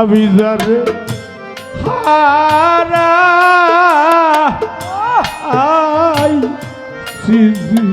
আমি জানে হারা আই সিজি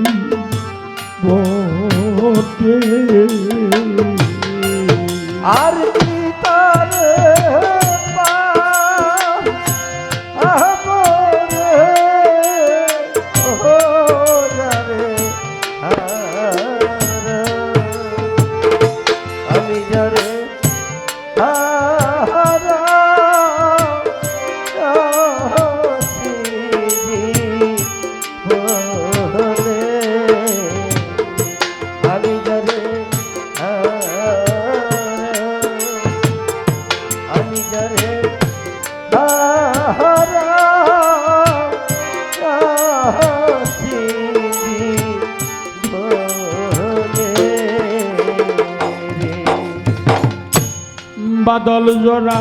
বাদল জোড়া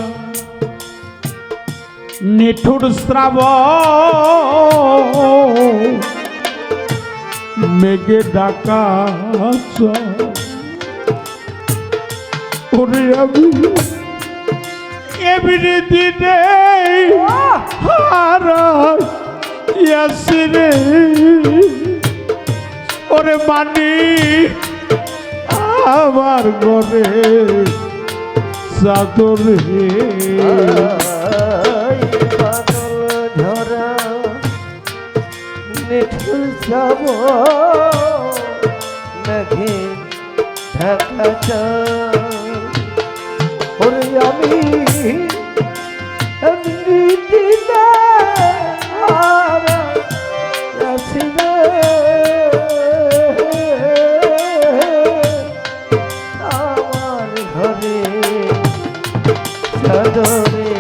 নিঠুর শ্রাব মেঘে ডাকা ওরে এমনি দিনে হারাইয়াছি রে ওরে মানি আমার ঘরে চাদরে ঝরা নিঠুর যাব। মেঘে ঢাকা ওরে আমি এমনি দিলে হারা আমার ঘরে চাদরে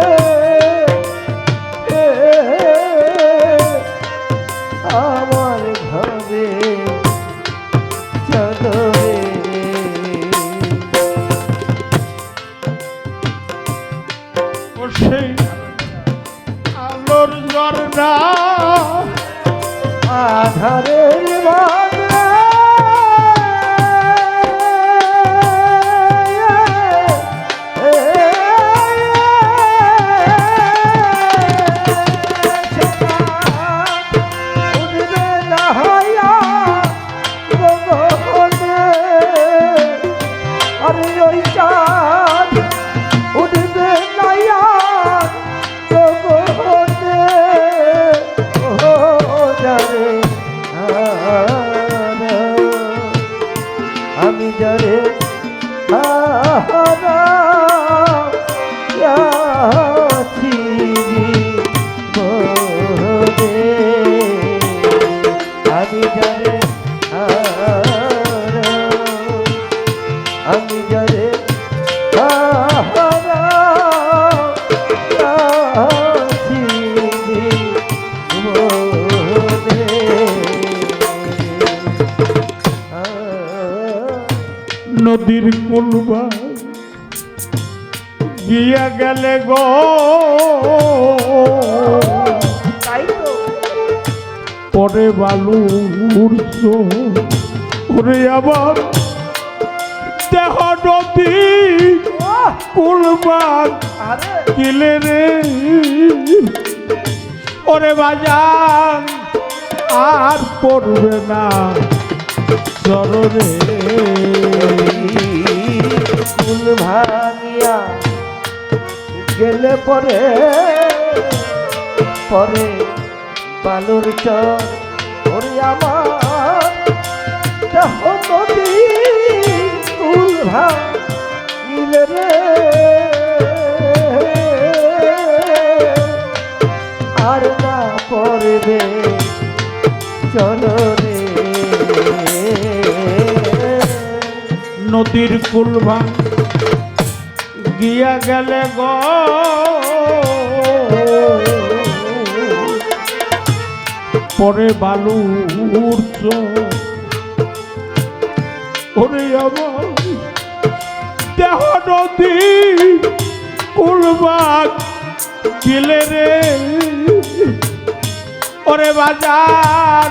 Yeah. কুলবা গিয়া গেলে গো। পরে বালু উড়ছো ওরে আবার দেহ নদী ওহ, কুলবা আরে। কিলে রে। ওরে বাজান আর পড়বে না। চরণে ফুল ভাঙিয়া গেলে পরে পরে বালুর চর ওরে আমার রে। আর না পড়বে চলো রে। নদীর কুলভা গিয়া গেলে গো। পরে বালুর চর। ওরে আমার দেহ নদী কুলবাগ গিলে রে। ওরে বাজার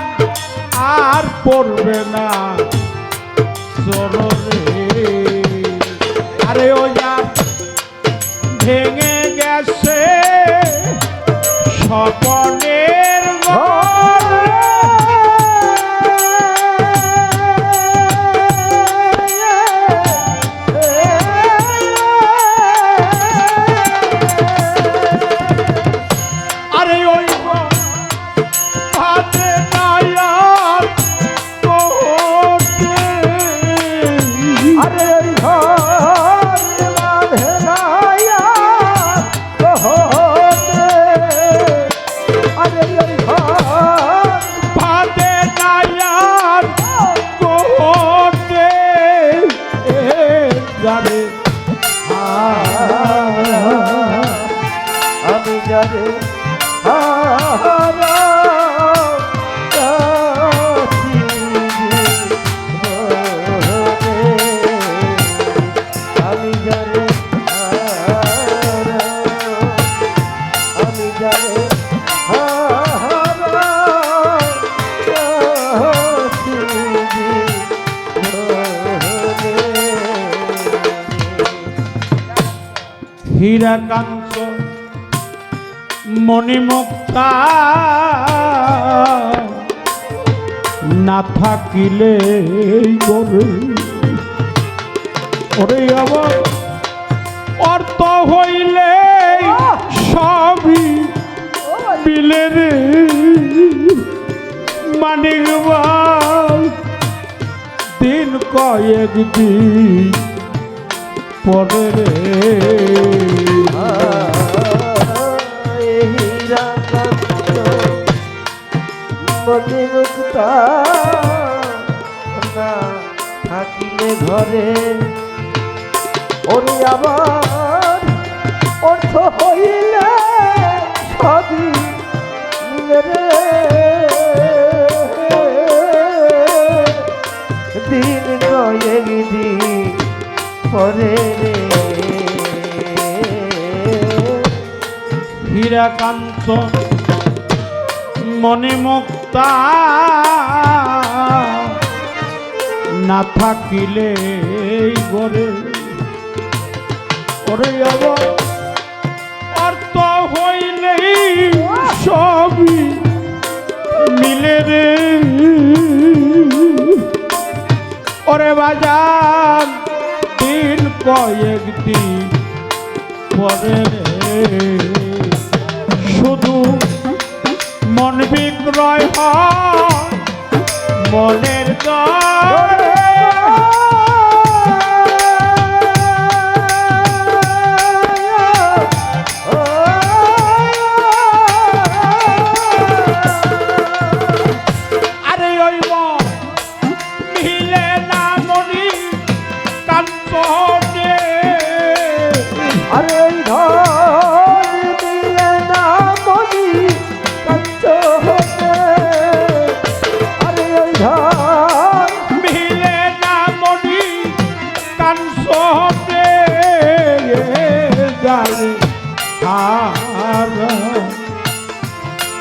আর পড়বে না। চরণে ও যা ভেঙে যাবে আমি জানি হীরাকান্ত মণিমুক্তা, না থাকিলে গরে ওরে আমার অর্থ হইলে সবই মিলে রে। মানিকবাল দিন কয়েক দিন পরে রে। থাকিলে ঘরে। ওরে আবার অর্থ হইলে পরে রে। হীরাকান্ত মনে মুক্তা, না থাকিলে গরে ওরে আবার অর্থ হইলেই সবই মিলে রে। ওরে বাজার দিন কয়েক দিন পরে শুধু মন বিক্রয় হয় মনের দরে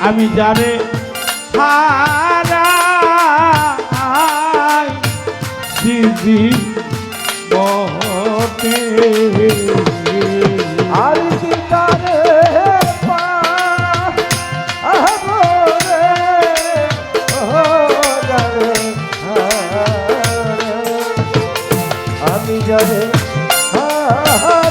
আমি জানে হারা সিজি বটে। আমি যারে হারা আছি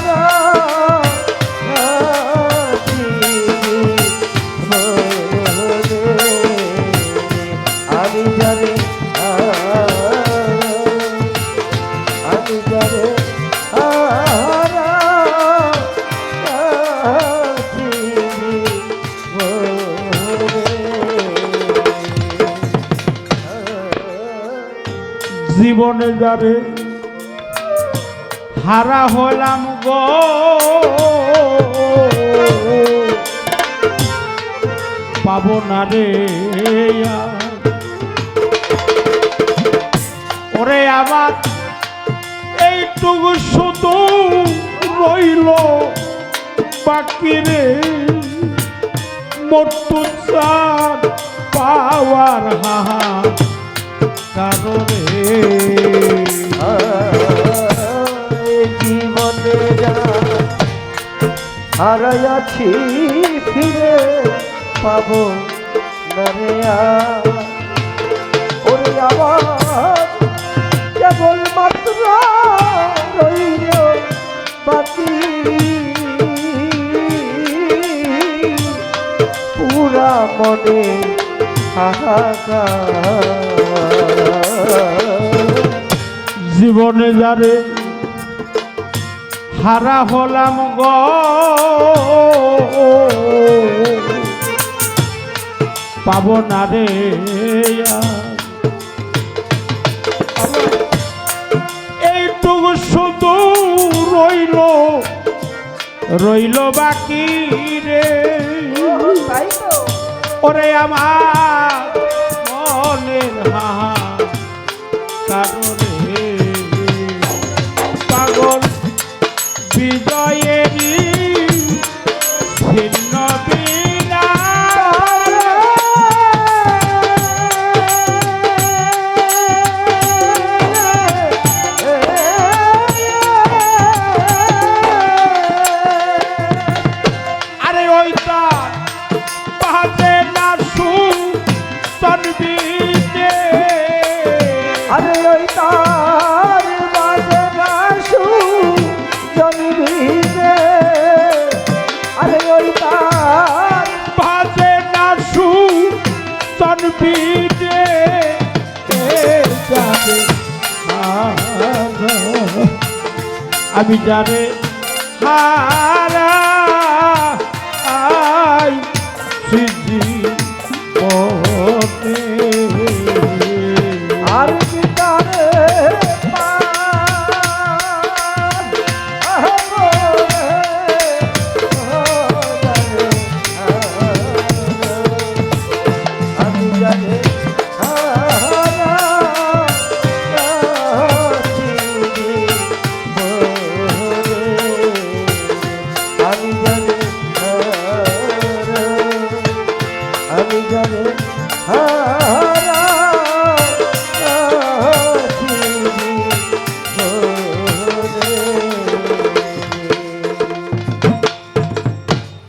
জীবনে যারে হারা হলাম গো। পাবো না রে। ওরে আমার এইটুকু শুধু রইল বাকি রে। মোটু পাওয়ার হাহা কারণে জীবনে হারাইয়াছি ফিরে পাবো না রে আর। ওরে আবার কেবল মাত্র রইল বাকি। পুরা মনে হাহাকার। জীবনে যারে হারা হলাম গ। পাবো না রে। এইটুকু শুধু রইল রইল বাকি রে। ওরে আমার মনের হাহা কারণে আমি জানে হারা